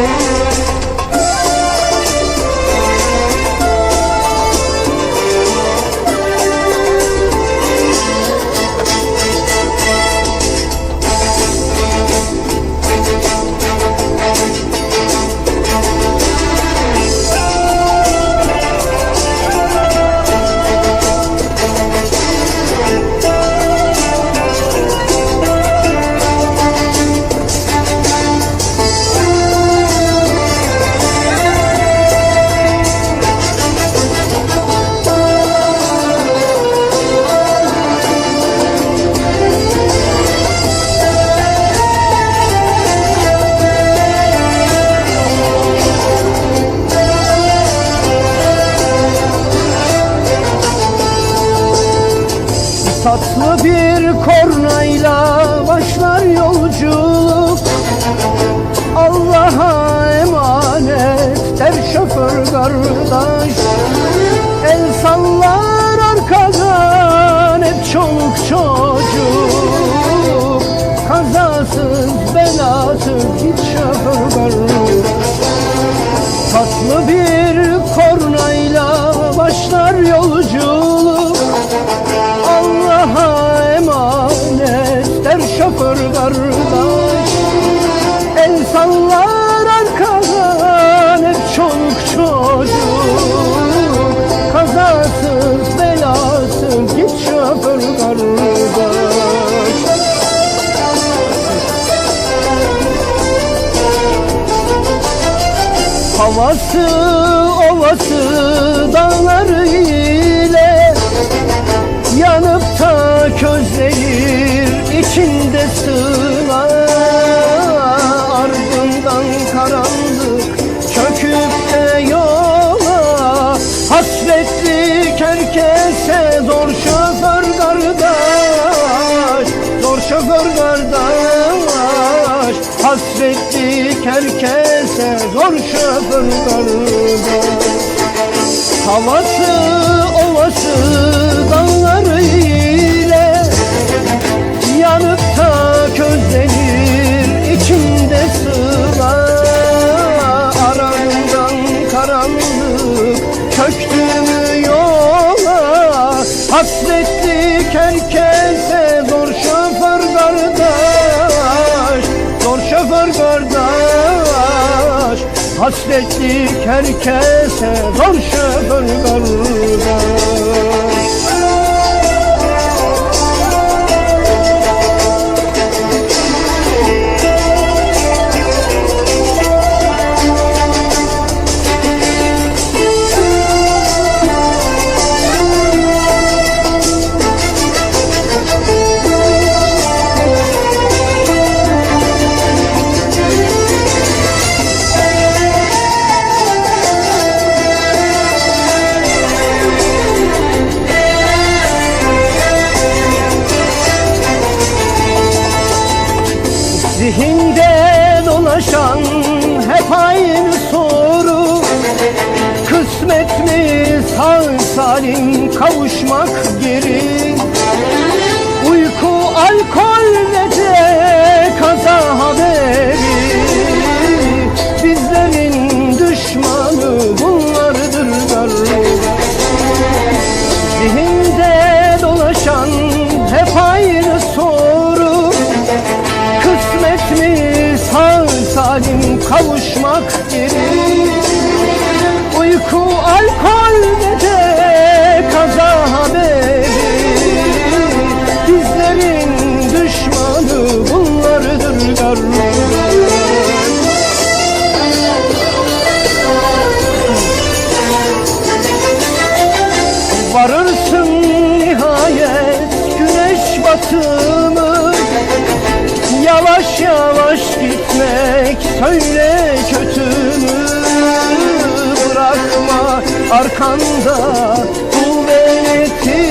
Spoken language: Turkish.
Música Tatlı bir kornayla başlar yolculuk. Allah'a emanet der şoför kardeş. El sallar arkadan hep çoluk çocuk. Kazasız belasız hiç şoför kardeş. Tatlı bir kornayla başlar yolculuk. Allah'a emanet der şoför kardeş. El sallar arkadan hep çoluk çocuk. Kazasız belasız git şoför kardeş. Havası ovası dağları ile Yanıp da közlenir içinde sığlar Ardından karanlık çöküp de yola. Hasretlik herkese zor şoför kardeş Zor şoför kardeş. Hasretlik herkese zor şoför kardeş. Havası ovası Hasretlik herkese zor şoför Zihinde dolaşan hep aynı soru. Kısmet mi sağ salim kavuşmak geri? Uyku, alkol ve de kaza haberi? Bizlerin düşmanı bunlardır galiba Zihinde dolaşan hep aynı sağ salim kavuşmak geri Uyku, alkol ve de kaza haberi Bizlerin düşmanı bunlardır garip Varırsın nihayet güneş batımı Yavaş yavaş gitmek söyle kötü mü Bırakma. Arkanda kuvvetini